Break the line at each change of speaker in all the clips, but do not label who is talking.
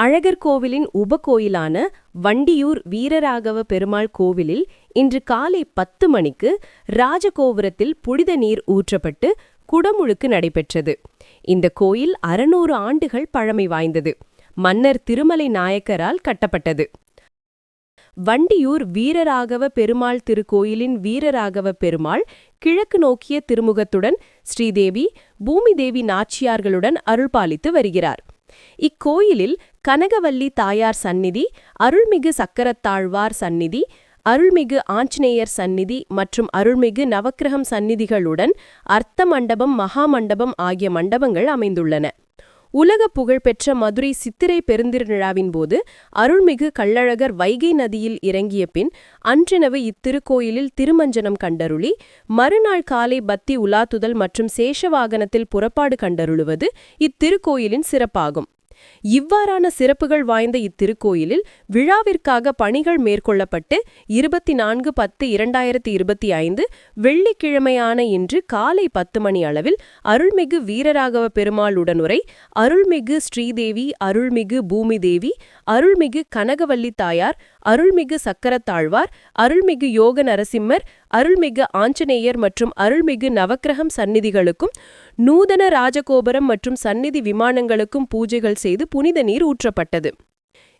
அழகர் கோவிலின் உபகோயிலான வண்டியூர் வீரராகவ பெருமாள் கோவிலில் இன்று காலை பத்து மணிக்கு ராஜகோபுரத்தில் புனித நீர் ஊற்றப்பட்டு குடமுழுக்கு நடைபெற்றது. இந்த கோயில் அறுநூறு ஆண்டுகள் பழமை வாய்ந்தது. மன்னர் திருமலை நாயக்கரால் கட்டப்பட்டது. வண்டியூர் வீரராகவ பெருமாள் திருக்கோயிலின் வீரராகவ பெருமாள் கிழக்கு நோக்கிய திருமுகத்துடன் ஸ்ரீதேவி பூமிதேவி நாச்சியார்களுடன் அருள்பாலித்து வருகிறார். இக்கோயிலில் கனகவல்லி தாயார் சந்நிதி அருள்மிகு சக்கரத்தாழ்வார் சந்நிதி அருள்மிகு ஆஞ்சநேயர் சந்நிதி மற்றும் அருள்மிகு நவக்கிரகம் சந்நிதிகளுடன் அர்த்த மண்டபம் மகா மண்டபம் ஆகிய மண்டபங்கள் அமைந்துள்ளன. உலக புகழ்பெற்ற மதுரை சித்திரை பெருந்திருவிழாவின் போது அருள்மிகு கள்ளழகர் வைகை நதியில் இறங்கிய பின் அன்றிரவு இத்திருக்கோயிலில் திருமஞ்சனம் கண்டருளி மறுநாள் காலை பத்தி உலாத்துதல் மற்றும் சேஷவாகனத்தில் புறப்பாடு கண்டருளுவது இத்திருக்கோயிலின் சிறப்பாகும். இவ்வாறான சிறப்புகள் வாய்ந்த இத்திருக்கோயிலில் விழாவிற்காக பணிகள் மேற்கொள்ளப்பட்டு இருபத்தி நான்கு பத்து இரண்டாயிரத்தி இருபத்தி ஐந்து வெள்ளிக்கிழமையான இன்று காலை பத்து மணி அளவில் அருள்மிகு வீரராகவ பெருமாள் உடனுரை அருள்மிகு ஸ்ரீதேவி அருள்மிகு பூமிதேவி அருள்மிகு கனகவல்லி தாயார் அருள்மிகு சக்கரத்தாழ்வார் அருள்மிகு யோக நரசிம்மர் அருள்மிகு ஆஞ்சநேயர் மற்றும் அருள்மிகு நவக்கிரகம் சந்நிதிகளுக்கும் நூதன ராஜகோபுரம் மற்றும் சந்நிதி விமானங்களுக்கும் பூஜைகள் செய்து புனித நீர் ஊற்றப்பட்டது.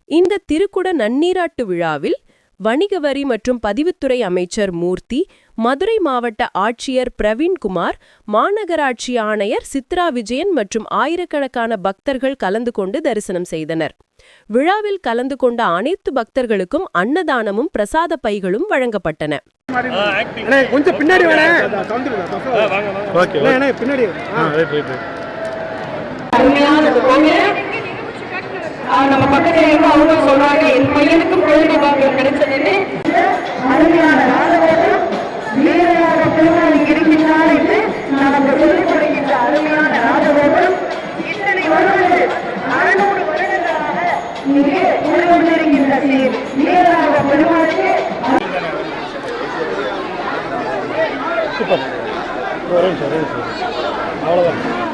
இந்த திருக்குட நன்னீராட்டு விழாவில் வணிக வரி மற்றும் பதிவுத்துறை அமைச்சர் மூர்த்தி மதுரை மாவட்ட ஆட்சியர் பிரவீன்குமார் மாநகராட்சி ஆணையர் சித்ரா விஜயன் மற்றும் ஆயிரக்கணக்கான பக்தர்கள் கலந்து கொண்டு தரிசனம் செய்தனர். விழாவில் கலந்து கொண்ட அனைத்து பக்தர்களுக்கும் அன்னதானமும் பிரசாத பைகளும் வழங்கப்பட்டன.
அண்ணே கொஞ்சம் பின்னாடி பின்னாடி
நம்ம பக்கத்துல இருந்து அவங்க சொல்றாங்க. இங்கே உள்வந்திருக்கின்ற சீர் வீரராக பெருமாளுக்கு
சூப்பர் அவ்வளோதான்